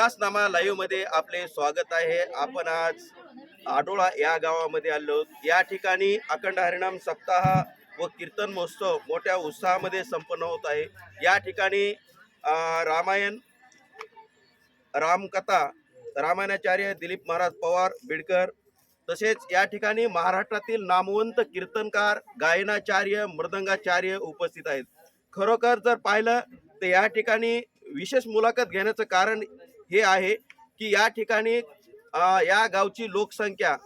विकासनामा लाईव्हमध्ये आपले स्वागत आहे. आपण आज आडोळा या गावामध्ये आलो. या ठिकाणी अखंड हरिणाम सप्ताह व कीर्तन महोत्सव मोठ्या उत्साहामध्ये संपन्न होत आहे. या ठिकाणी रामायण रामकथा रामायणाचार्य दिलीप महाराज पवार बिडकर तसेच या ठिकाणी महाराष्ट्रातील नामवंत कीर्तनकार गायनाचार्य मृदंगाचार्य उपस्थित आहेत. खरोखर जर पाहिलं तर या ठिकाणी विशेष मुलाखत घेण्याचं कारण हे आहे की या ठिकाणी या गावची लोकसंख्या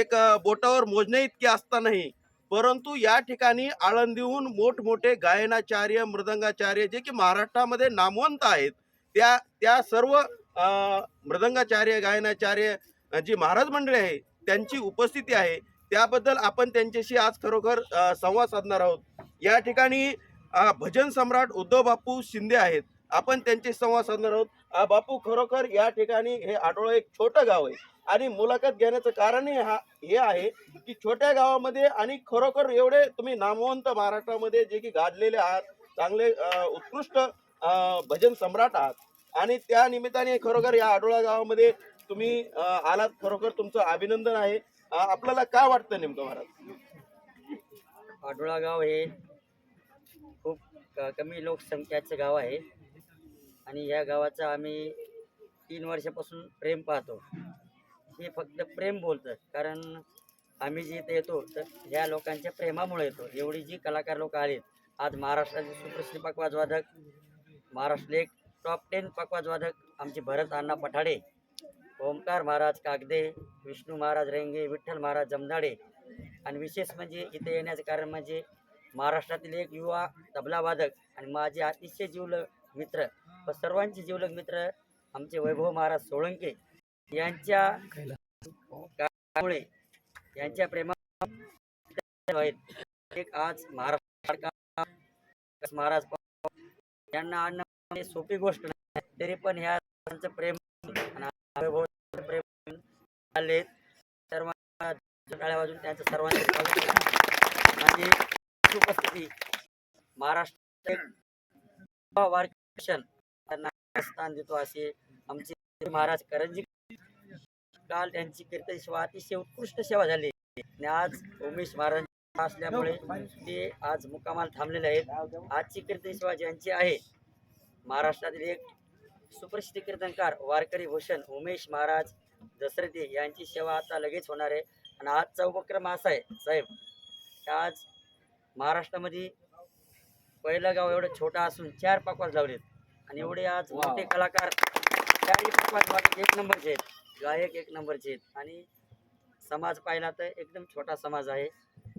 एक बोटावर मोजणे इतकी असतानाही परंतु या ठिकाणी आळंदीहून मोठमोठे गायनाचार्य मृदंगाचार्य जे की महाराष्ट्रामध्ये नामवंत आहेत त्या त्या सर्व मृदंगाचार्य गायनाचार्य जी महाराज मंडळी आहे त्यांची उपस्थिती आहे. त्याबद्दल आपण त्यांच्याशी आज खरोखर संवाद साधणार आहोत. या ठिकाणी भजन सम्राट उद्धव बापू शिंदे आहेत. आपण त्यांचे संवाद साधणार आहोत. बापू खरोखर या ठिकाणी हे आडोळा एक छोटं गाव आहे. आणि मुलाखत घेण्याचं कारणही हा हे आहे की छोट्या गावामध्ये आणि खरोखर एवढे तुम्ही नामवंत महाराष्ट्रामध्ये जे की गाजलेले आहात चांगले उत्कृष्ट भजन सम्राट आहात. आणि त्या निमित्ताने खरोखर या आडोळा गावामध्ये तुम्ही आलात. खरोखर तुमचं अभिनंदन आहे. आपल्याला काय वाटतं नेमकं महाराज? आडोळा गाव हे खूप कमी लोकसंख्याचं गाव आहे. आणि या गावाचं आम्ही तीन वर्षापासून प्रेम पाहतो. हे फक्त प्रेम बोलतं कारण आम्ही जे इथे येतो तर ह्या लोकांच्या प्रेमामुळे येतो. एवढी जी कलाकार लोक आलेत आज महाराष्ट्राचे सुप्रसिद्ध पकवाजवादक महाराष्ट्र एक टॉप टेन पकवाजवादक आमचे भरत अण्णा पठाडे ओमकार महाराज कागदे विष्णू महाराज रेंगे विठ्ठल महाराज जमदाडे आणि विशेष म्हणजे इथे येण्याचं कारण म्हणजे महाराष्ट्रातील एक युवा तबलावादक आणि माझे अतिशय जीवल मित्र व सर्वांचे जीवलग मित्र आमचे वैभव महाराज सोळंके यांच्या यांच्या प्रेमा एक आज महाराष्ट्र महाराज यांना आणणं सोपी गोष्ट नाही तरी पण ह्या प्रेम वैभव प्रेम आले सर्वांना टाळ्या वाजून त्यांचं सर्वांचे आणि उपस्थिती महाराष्ट्र वारकरी स्थान देतो असे आमचे महाराज करंजी काल त्यांची कीर्तन सेवा अतिशय उत्कृष्ट सेवा झाली. आणि आज उमेश महाराज असल्यामुळे ते आज मुक्कामाला थांबलेले आहेत. आजची कीर्तन सेवा ज्यांची आहे महाराष्ट्रातील एक सुप्रसिद्ध कीर्तनकार वारकरी भूषण उमेश महाराज दसरथे यांची सेवा आता लगेच होणार आहे. आणि आजचा उपक्रम असा आहे साहेब आज महाराष्ट्रामध्ये पहिलं गाव एवढं छोटा असून चार पाकवाज लावलेत. आणि एवढे आज मोठे कलाकार चारही एक नंबरचे आहेत. गायक एक नंबरचे आहेत. आणि समाज पाहिला तर एकदम छोटा समाज आहे.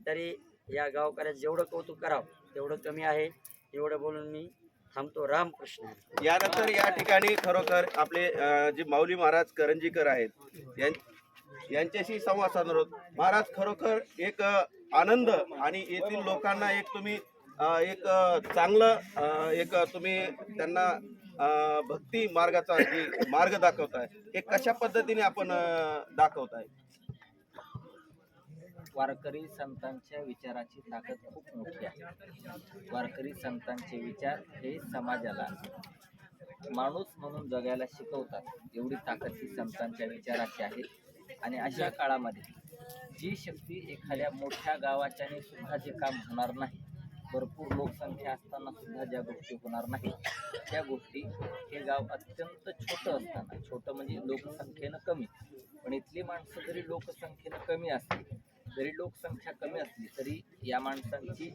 तरी या गावकऱ्याचं जेवढं कौतुक करावं तेवढं कमी आहे. एवढं बोलून मी थांबतो. रामकृष्ण. यानंतर या ठिकाणी खरोखर आपले जे माऊली महाराज करंजीकर आहेत यांच्याशी संवाद साधणार आहोत. महाराज खरोखर एक आनंद आणि येथील लोकांना एक तुम्ही एक चांगलं एक तुम्ही त्यांना भक्ती मार्गाचा जे मार्ग दाखवताय हे कशा पद्धतीने आपण दाखवताय? वारकरी संतांच्या विचाराची ताकद खूप मोठी आहे. वारकरी संतांचे विचार हे समाजाला माणूस म्हणून जगायला शिकवतात. एवढी ताकद ही संतांच्या विचाराची आहे. आणि अशा काळामध्ये जी शक्ती एखाद्या मोठ्या गावाच्याने सुद्धा जे काम होणार नाही भरपूर लोकसंख्या असताना सुद्धा ज्या गोष्टी होणार नाही त्या गोष्टी हे गाव अत्यंत छोटं असताना छोटं म्हणजे लोकसंख्येनं कमी. पण इथली माणसं जरी लोकसंख्येनं कमी असली जरी लोकसंख्या कमी असली तरी या माणसांची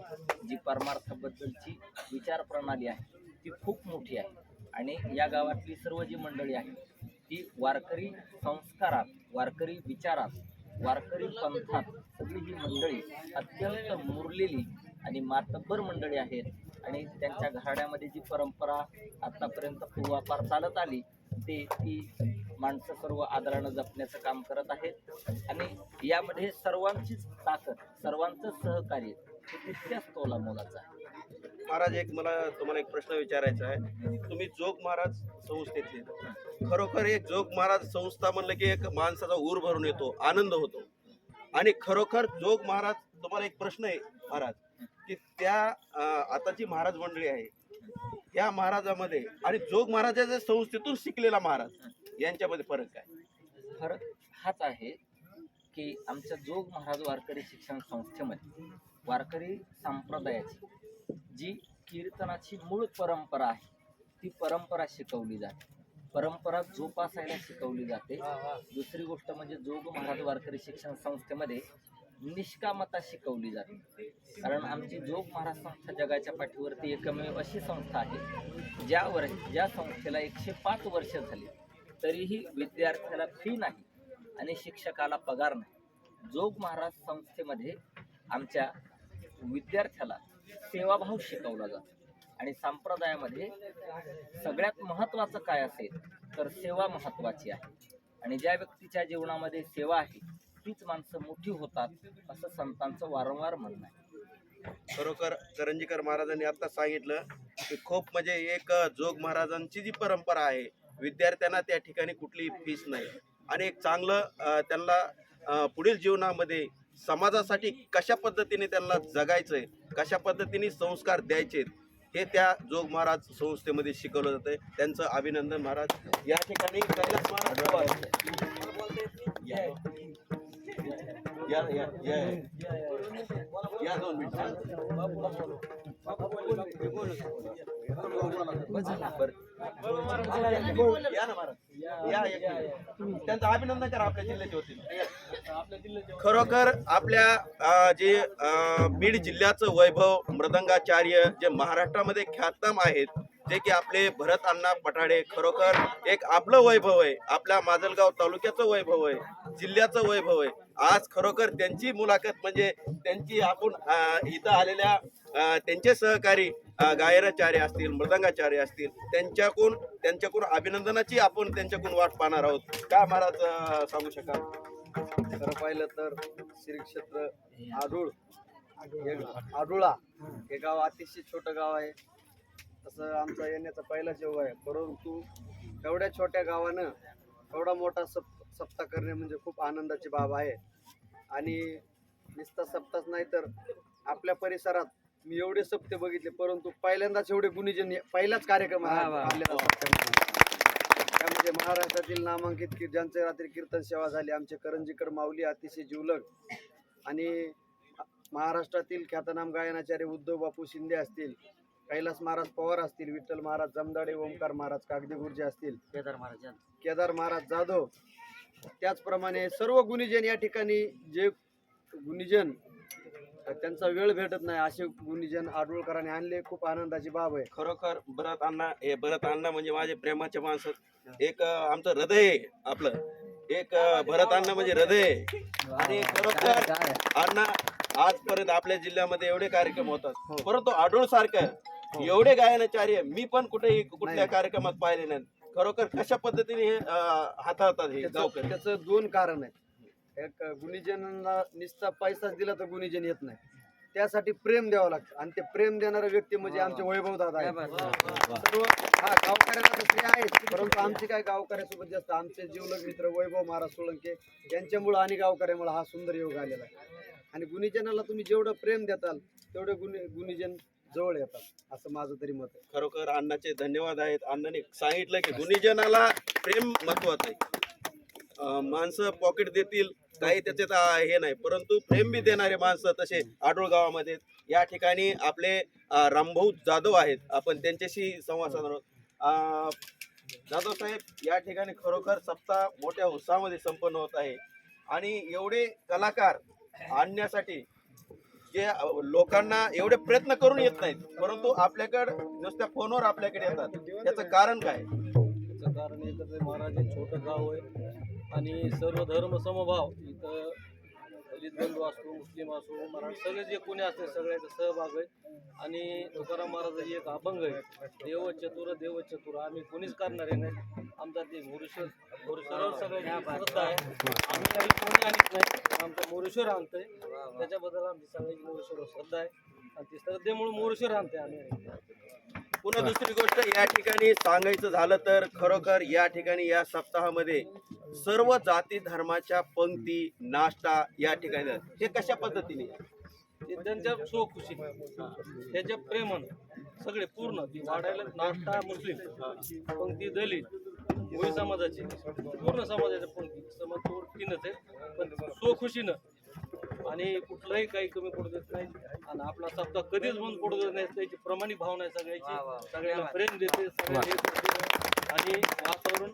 जी परमार्थाबद्दलची विचारप्रणाली आहे ती खूप मोठी आहे. आणि या गावातली सर्व जी मंडळी आहे ती वारकरी संस्कारात वारकरी विचारात वारकरी पंथात सगळी जी मंडळी अत्यंत मुरलेली आणि मातब्बर मंडळी आहेत. आणि त्यांच्या घराण्यामध्ये जी परंपरा आतापर्यंत पूर्वापार चालत आली ते ती माणसं सर्व आदरानं जपण्याचं काम करत आहेत. आणि यामध्ये सर्वांचीच ताकद सर्वांचं सहकार्य तितक्याच तोला मोलाचं आहे. महाराज एक मला तुम्हाला एक प्रश्न विचारायचा आहे. तुम्ही जोग महाराज संस्थेतले. खरोखर एक जोग महाराज संस्था म्हणलं की एक माणसाचा ऊर भरून येतो आनंद होतो. आणि खरोखर जोग महाराज तुम्हाला एक प्रश्न आहे महाराज. की त्या अं, आता जी महाराज मंडळी आहे. त्या महाराजामध्ये आणि जोग महाराजाच्या संस्थेतून शिकलेला महाराज यांच्यामध्ये फरक काय? फरक हाच आहे की आमच्या जोग महाराज वारकरी शिक्षण संस्थेमध्ये वारकरी संप्रदायाची जी कीर्तनाची मूळ परंपरा आहे ती परंपरा शिकवली जाते. परंपरा जोपासायला शिकवली जाते. दुसरी गोष्ट म्हणजे जोग महाराज वारकरी शिक्षण संस्थेमध्ये निष्कामता शिकवली जाते. कारण आमची जोग महाराज संस्था जगाच्या पाठीवरती एकमेव अशी संस्था आहे ज्यावर ज्या संस्थेला एकशे पाच वर्ष झाली तरीही विद्यार्थ्याला फी नाही आणि शिक्षकाला पगार नाही. जोग महाराज संस्थेमध्ये आमच्या विद्यार्थ्याला सेवाभाव शिकवला जातो. आणि संप्रदायामध्ये सगळ्यात महत्त्वाचं काय असेल तर सेवा महत्त्वाची आहे. आणि ज्या व्यक्तीच्या जीवनामध्ये सेवा आहे तीच माणसं मोठी होतात असं संतांचं वारंवार म्हणणं आहे. खरोखर करंजीकर महाराजांनी आता सांगितलं की खूप म्हणजे एक जोग महाराजांची जी परंपरा आहे विद्यार्थ्यांना त्या ठिकाणी कुठली फीस नाही. आणि एक चांगलं त्यांना पुढील जीवनामध्ये समाजासाठी कशा पद्धतीने त्यांना जगायचंय कशा पद्धतीने संस्कार द्यायचे हे त्या जोग महाराज संस्थेमध्ये शिकवलं जातंय. त्यांचं अभिनंदन महाराज. या ठिकाणी या या या. या दोन मिनिट. या ना महाराज. या त्यांचं अभिनंदन करा आपल्या जिल्ह्याच्या वतीने. खरोखर आपल्या जे बीड जिल्ह्याचं वैभव मृदंगाचार्य जे महाराष्ट्रामध्ये ख्यातनाम आहेत जे की आपले भरत अण्णा पठाडे खरोखर एक आपलं वैभव आहे आपल्या माजलगाव तालुक्याचं वैभव आहे जिल्ह्याचं वैभव आहे. आज खरोखर त्यांची मुलाखत म्हणजे त्यांची आपण इथं आलेल्या त्यांचे सहकारी गायनाचार्य असतील मृदंगाचार्य असतील त्यांच्याकडून त्यांच्याकडून अभिनंदनाची आपण त्यांच्याकडून वाट पाहणार आहोत. काय महाराज सांगू शकाल? खरं पाहिलं तर श्री क्षेत्र आडूळ हे आडुळा हे गाव अतिशय छोटं गाव आहे. तसं आमचा येण्याचा पहिला जेव्हा आहे परंतु एवढ्या छोट्या गावानं एवढा मोठा सप सप्ताह करणे म्हणजे खूप आनंदाची बाब आहे. आणि नुसता सप्ताहच नाही तर आपल्या परिसरात मी एवढे सप्ते बघितले परंतु पहिल्यांदाच एवढे गुणीजन पहिलाच कार्यक्रम आहे वा, वा. आपल्या सप्त्यामध्ये. त्यामध्ये महाराष्ट्रातील नामांकित की ज्यांचे रात्री कीर्तन सेवा झाली आमचे करंजीकर माऊली अतिशय जिवलग आणि महाराष्ट्रातील ख्यातनाम गायनाचार्य उद्धव बापू शिंदे असतील कैलास महाराज पवार असतील विठ्ठल महाराज जमदाडे ओंकार महाराज कागदी गुरुजी असतील केदार महाराज केदार महाराज जाधव त्याचप्रमाणे सर्व गुणीजन या ठिकाणी जे गुणीजन त्यांचा वेळ भेटत नाही. असे गुणीजन आडुळकरांनी आणले. खूप आनंदाची बाब आहे. खरोखर भरत अण्णा हे भरत अण्णा म्हणजे माझे प्रेमाचे माणसं. एक अं, आमचं हृदय आहे आपलं. एक अं, भरत अण्णा म्हणजे हृदय आहे. आणि खरोखर अण्णा आजपर्यंत आपल्या जिल्ह्यामध्ये एवढे कार्यक्रम होतात. परंतु आडूळ सारखं एवढे गायनाचार्य मी पण कुठेही कुठल्या. कार्यक्रमात पाहिले नाही खरोखर कशा पद्धतीने हे अं, हाताळतात हे गावकरी? त्याचं दोन कारण आहेत. एक गुणीजनांना नुसता पैसाच दिला तर गुणीजन येत नाही. त्यासाठी प्रेम द्यावं लागतं. आणि ते प्रेम देणारा व्यक्ती म्हणजे आमचे वैभव दादा आहे सर्व हा गावकऱ्यांना तर ते आहेच परंतु आमचे काय गावकऱ्यासोबत जास्त आमचे जीवलग मित्र वैभव महाराज सोळंके यांच्यामुळं आणि गावकऱ्यामुळे हा सुंदर योग आलेला आहे. आणि गुणीजनाला तुम्ही जेवढं प्रेम देताल तेवढे गुणी गुणीजन जवळ येतात. असं माझं तरी मत आहे. खरोखर अण्णाचे धन्यवाद आहेत. अण्णाने सांगितलं की गुणीजनाला प्रेम महत्वाचं आहे. माणसं पॉकेट देतील काही त्याच्यात हे नाही. परंतु प्रेम बी देणारे माणसं तसे आडोळ गावामध्ये. या ठिकाणी आपले रामभाऊ जाधव आहेत. आपण त्यांच्याशी संवाद साधणार आहोत. अं, जाधव साहेब या ठिकाणी खरोखर सप्ताह मोठ्या उत्साहामध्ये संपन्न होत आहे. आणि एवढे कलाकार आणण्यासाठी जे लोकांना एवढे प्रयत्न करून येत नाहीत परंतु आपल्याकडे नुसत्या फोनवर आपल्याकडे येतात. त्याचं कारण काय? त्याचं कारण एकच आहे महाराज हे छोटं गाव आहे. आणि सर्व धर्म समभाव इथं दलित बंधू असो मुस्लिम असो मराठी सगळे जे कोणी असते सगळ्याचा सहभाग आहे. आणि तुकाराम महाराजाची एक अभंग आहे. देव चतुर देव चतुर. आम्ही कोणीच करणारे नाही. आमचा ते मोरेश्वर मोरेश्वरावर सगळ्यांची श्रद्धा आहे. आम्ही काही कोणी आणत नाही. आमचं मोरेश्वर आणतंय. त्याच्याबद्दल आमची सगळ्यांची मोरेश्वर श्रद्धा आहे. आणि ती श्रद्धेमुळे मोरेश्वर आणते आम्ही. पुन्हा दुसरी गोष्ट या ठिकाणी सांगायचं झालं तर खरोखर या ठिकाणी या सप्ताहामध्ये सर्व जाती धर्माच्या पंक्ती नाश्ता या ठिकाणी हे कशा पद्धतीने? ते त्यांच्या सोखुशी त्याच्या प्रेमानं. सगळे पूर्ण. ती वाढायला नाश्ता मुस्लिम. पंक्ती दलित कोळी समाजाची. पूर्ण समाजाच्या पंक्ती. समाज तीनच आहे. पण सोखुशीनं आणि कुठलाही काही कमी पडू देत नाही. आणि आपला सप्ताह कधीच बंद पडू देत नाही. त्याची प्रमाणित भावना आहे. सगळ्याची. सगळ्यांना प्रेम देते. आणि वातावरण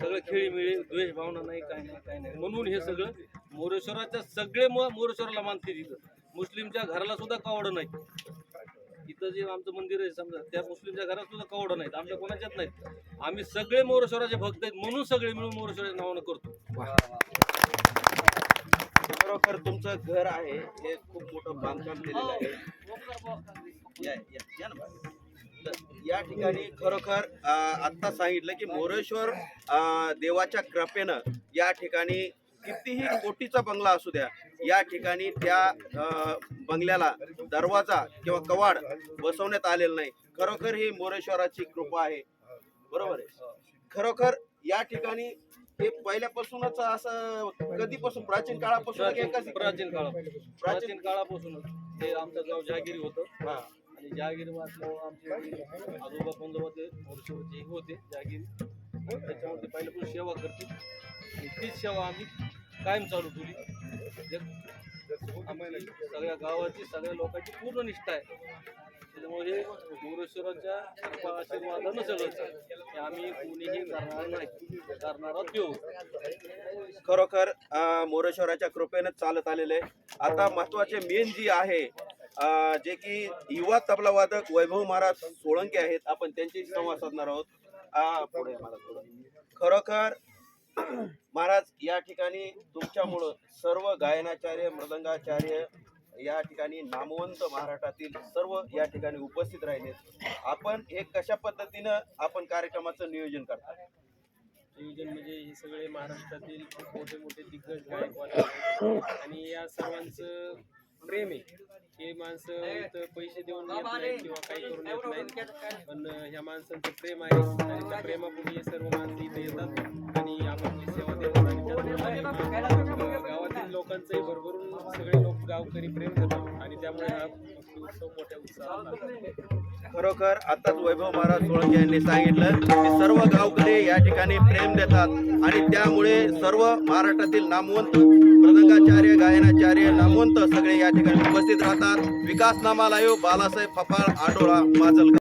सगळं खेळीमिळी द्वेष भावना नाही काय नाही काय नाही. म्हणून हे सगळं मोरेश्वराच्या सगळे मोरेश्वराला मानते तिथं. मुस्लिमच्या घराला सुद्धा कावडं नाही इथं जे आमचं मंदिर आहे समजा त्या मुस्लिमच्या घरात सुद्धा कावडं नाहीत. आमच्या कोणाच्यात नाहीत. आम्ही सगळे मोरेश्वराचे भक्त आहेत म्हणून सगळे मिळून मोरेश्वराच्या नावानं करतो. खरोखर तुमचं घर आहे हे खूप मोठं बांधकाम केलेलं आहे. या या या ना या ठिकाणी खरोखर आत्ता सांगितलं की मोरेश्वर देवाच्या कृपेनं या ठिकाणी कितीही कोटीचा बंगला असू द्या या ठिकाणी त्या बंगल्याला दरवाजा किंवा कवाड बसवण्यात आलेलं नाही. खरोखर ही मोरेश्वराची कृपा आहे. बरोबर आहे? खरोखर या ठिकाणी हे पहिल्यापासूनच असं कधीपासून? प्राचीन काळापासून की प्राचीन एकाच- प्राचीन काळापासून? प्राचीन काळापासूनच. हे आमचं गाव जहागिरी होतं. हा. आणि जहागिरी आमचे आजोबा पंजोबा ते होते जहागिरी त्याच्यामध्ये पहिल्यापासून सेवा करते. आणि तीच सेवा आम्ही कायम चालू ठेवली. आमची सगळ्या गावाची सगळ्या लोकांची पूर्ण निष्ठा आहे. त्याच्यामुळे हे मोरेश्वराच्या कृपा आशीर्वादानं सगळं आम्ही कोणीही करणार नाही. करणारा देऊ खरोखर मोरेश्वराच्या कृपेनं चालत आलेले आहे. आता महत्त्वाचे मेन जी आहे जे की युवा तबला वादक वैभव महाराज सोळंके आहेत. आपण त्यांची संवाद साधणार आहोत. पुढे खरोखर महाराज या ठिकाणी तुमच्यामुळं सर्व गायनाचार्य मृदंगाचार्य या ठिकाणी नामवंत महाराष्ट्रातील सर्व या ठिकाणी उपस्थित राहिले. आपण हे कशा पद्धतीनं आपण कार्यक्रमाचं नियोजन करता? नियोजन म्हणजे हे सगळे महाराष्ट्रातील खूप मोठे मोठे दिग्गज गायकवाड आणि या सर्वांचं प्रेम आहे. हे माणसं इथं पैसे देऊन येत नाहीत किंवा काही करून येत नाहीत. पण ह्या माणसांचं प्रेम आहे. आणि त्या प्रेमापूर्वी हे सर्व माणसं इथे येतात. गावकरी प्रेम देतात आणि त्यामुळे हा उत्सव मोठ्या उत्साहात खरोखर आताच वैभव महाराज सोळंके यांनी सांगितलं की सर्व गावकरी या ठिकाणी प्रेम देतात आणि त्यामुळे सर्व महाराष्ट्रातील नामवंत मृदंगाचार्य गायनाचार्य नामवंत सगळे या ठिकाणी उपस्थित राहतात. विकास लाईव्ह बालासाहेब फफाळ आडोळा माजलगाव.